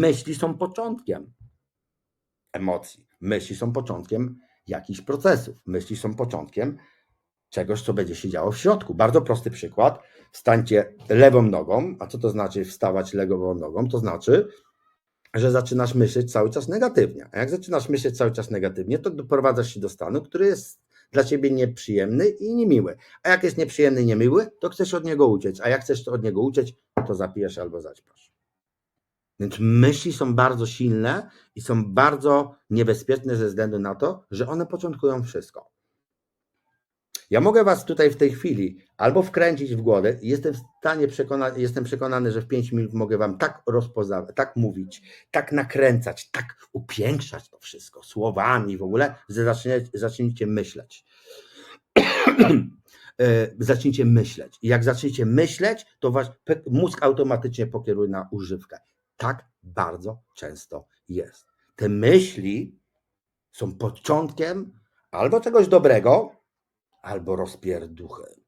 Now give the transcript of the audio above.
Myśli są początkiem emocji. Myśli są początkiem jakichś procesów. Myśli są początkiem czegoś, co będzie się działo w środku. Bardzo prosty przykład. Wstańcie lewą nogą. A co to znaczy wstawać lewą nogą? To znaczy, że zaczynasz myśleć cały czas negatywnie. A jak zaczynasz myśleć cały czas negatywnie, to doprowadzasz się do stanu, który jest dla ciebie nieprzyjemny i niemiły. A jak jest nieprzyjemny i niemiły, to chcesz od niego uciec. A jak chcesz od niego uciec, to zapijesz albo zaćpasz. Więc myśli są bardzo silne i są bardzo niebezpieczne ze względu na to, że one początkują wszystko. Ja mogę Was tutaj w tej chwili albo wkręcić w głowę, jestem w stanie przekonać, jestem przekonany, że w 5 minut mogę Wam tak rozpoznawać, tak mówić, tak nakręcać, tak upiększać to wszystko słowami w ogóle, że zaczniecie, zaczniecie myśleć. E, Zacznijcie myśleć. I jak zaczniecie myśleć, to Wasz mózg automatycznie pokieruje na używkę. Tak bardzo często jest. Te myśli są początkiem albo czegoś dobrego, albo rozpierduchem.